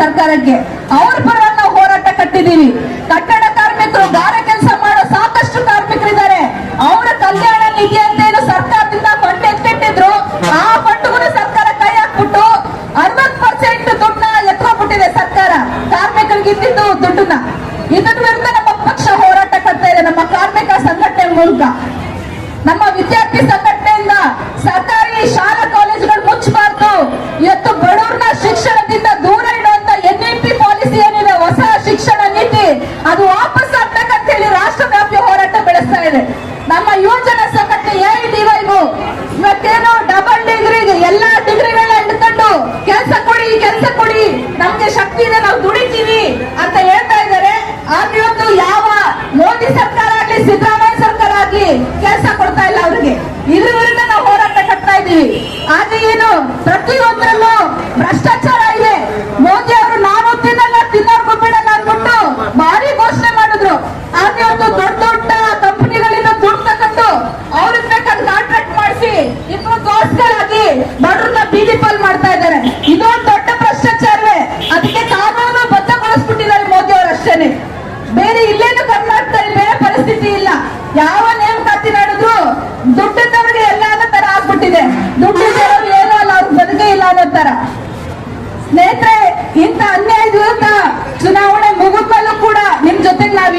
ಸರ್ಕಾರಕ್ಕೆ ಅವ್ರ ಪರವಾಗಿ ನಾವು ಹೋರಾಟ ಕಟ್ಟಿದೀವಿ ಕಟ್ಟಡ ಕಾರ್ಮಿಕರು ಗಾರೆ ಕೆಲಸ ಮಾಡೋ ಸಾಕಷ್ಟು ಕಾರ್ಮಿಕರಿದ್ದಾರೆ. ಅವರ ಕಲ್ಯಾಣ ನಿಧಿ ಅಂತ ಏನು ಸರ್ಕಾರದಿಂದ ಫಂಡ್ ಎತ್ತಿಟ್ಟಿದ್ರು ಆ ಫಂಡ್ಗೂ ಸರ್ಕಾರ ಕೈ ಹಾಕ್ಬಿಟ್ಟು ಅರವತ್ ಪರ್ಸೆಂಟ್ ದುಡ್ಡನ್ನ ಎತ್ಕೊಂಡ್ಬಿಟ್ಟಿದೆ ಸರ್ಕಾರ. ಕಾರ್ಮಿಕರಿಗೆ ಇದ್ದಿದ್ದು ದುಡ್ಡನ್ನ. ಇದರ ವಿರುದ್ಧ ನಮ್ಮ ಪಕ್ಷ ಹೋರಾಟ ಕಟ್ತಾ ಇದೆ, ನಮ್ಮ ಕಾರ್ಮಿಕ ಸಂಘಟನೆ ಮೂಲಕ. ನಮ್ಮ ವಿದ್ಯಾರ್ಥಿ ಸಂಘಟನೆಯಿಂದ ಸರ್ಕಾರಿ ಶಾಲಾ ಕಾಲೇಜುಗಳು ಮುಚ್ಚಬಾರ್ದು. ಇವತ್ತು ಅದು ವಾಪಸ್ ಆಗ್ಬೇಕಂತ ಹೇಳಿ ರಾಷ್ಟ್ರವ್ಯಾಪಿ ಹೋರಾಟ ಬೆಳೆಸ್ತಾ ಇದೆ. ನಮ್ಮ ಯುವಜನ ಸಂಘಟನೆ ಎ ಡಿವೈಗು ಇವತ್ತೇನು ಡಬಲ್ ಡಿಗ್ರಿ ಎಲ್ಲಾ ಡಿಗ್ರಿಗಳನ್ನ ಹಿಡ್ಕೊಂಡು ಕೆಲಸ ಕೊಡಿ ಕೆಲಸ ಕೊಡಿ, ನಮ್ಗೆ ಶಕ್ತಿ ಇದೆ, ನಾವು ದುಡಿತೀವಿ ಅಂತ ಹೇಳ್ತಾ ಇದ್ದಾರೆ. ಆದ್ರೆ ಇವತ್ತು ಯಾವ ಮೋದಿ ಸರ್ಕಾರ ಆಗ್ಲಿ, ಸಿದ್ದರಾಮಯ್ಯ ಸರ್ಕಾರ ಆಗ್ಲಿ ಕೆಲಸ ಕೊಡ್ತಾ ಇಲ್ಲ ಅವ್ರಿಗೆ. ಇದ್ರಿಂದ ನಾವು ಹೋರಾಟ ಕಟ್ತಾ ಇದೀವಿ ಆದ್ರೆ ಏನು, ಪ್ರತಿಯೊಂದರಲ್ಲೂ ಭ್ರಷ್ಟಾಚಾರ ಇಲ್ಲ. ಯಾವ ನೇಮಕಾತಿ ನಡೆದ್ರು ದುಡ್ಡಿದ್ದವ್ರಿಗೆ ಎಲ್ಲ ತರ ಆಗ್ಬಿಟ್ಟಿದೆ. ದುಡ್ಡಿದ್ದವ್ರು ಏನೂ ಅಲ್ಲ, ಅವ್ರ ಬದುಕೇ ಇಲ್ಲ ಅನ್ನೋ ತರ. ಸ್ನೇಹಿತರೆ, ಇಂಥ ಅನ್ಯಾಯ ವಿರುದ್ಧ ಚುನಾವಣೆ ಮುಗಿದ್ಮೇಲೂ ಕೂಡ ನಿಮ್ ಜೊತೆಗೆ ನಾವ್